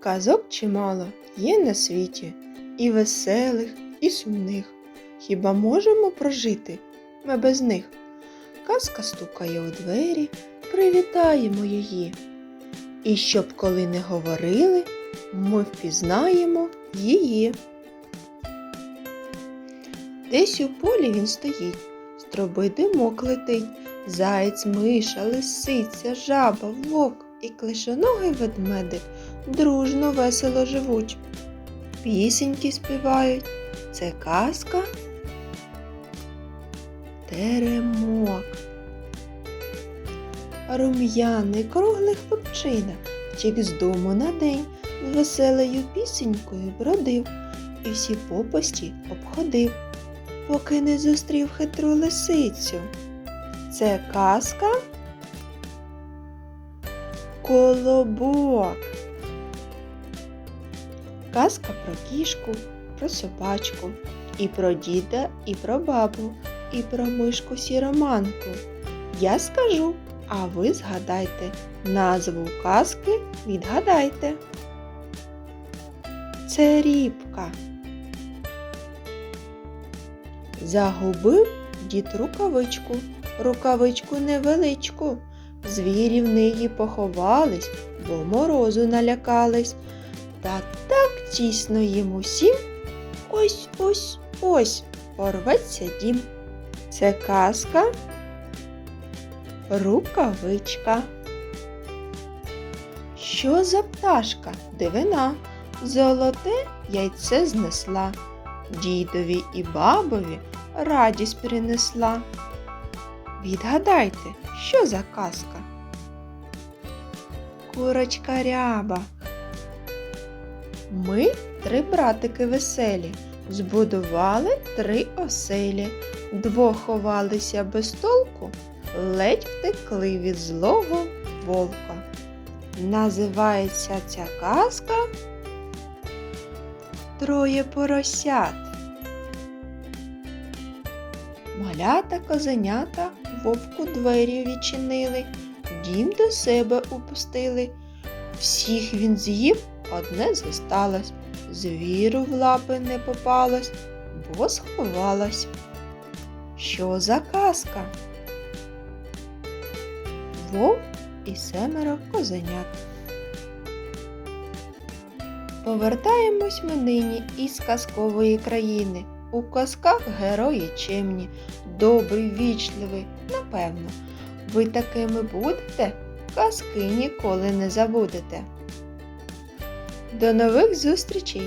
Казок чимало є на світі, і веселих, і сумних. Хіба можемо прожити ми без них? Казка стукає у двері, привітаємо її. І щоб коли не говорили, ми впізнаємо її. Десь у полі він стоїть, з труби димок летить, заєць, миша, лисиця, жаба, вовк і клишоногий ведмедик дружно весело живуть. Пісеньки співають. Це казка. Теремок. Рум'яний круглий хлопчина втік з дому на день, з веселою пісенькою бродив і всі попасті обходив, поки не зустрів хитру лисицю. Це казка Колобок. Казка про кішку, про собачку, і про діда, і про бабу, і про мишку сіроманку. Я скажу, а ви згадайте назву казки відгадайте. Це рібка. Загубив дід рукавичку, рукавичку невеличку. Звірі в неї поховались, бо морозу налякались. Та так тісно їм усім. Ось ось ось порветься дім. Це казка рукавичка. Що за пташка дивина? Золоте яйце знесла, дідові і бабові радість принесла. Відгадайте, що за казка? Курочка ряба. Ми три братики веселі, збудували три оселі, двох ховалися без толку, ледь втекли від злого вовка. Називається ця казка Троє поросят. Малята козенята вовку двері відчинили, дім до себе упустили. Всіх він з'їв, одне зосталось, звіру в лапи не попалось, бо сховалась. Що за казка? Вовк і семеро козенят. Повертаємось ми нині із казкової країни. У казках герої чемні, добрий, вічливий, напевно. Ви такими будете, казки ніколи не забудете. До нових зустрічей!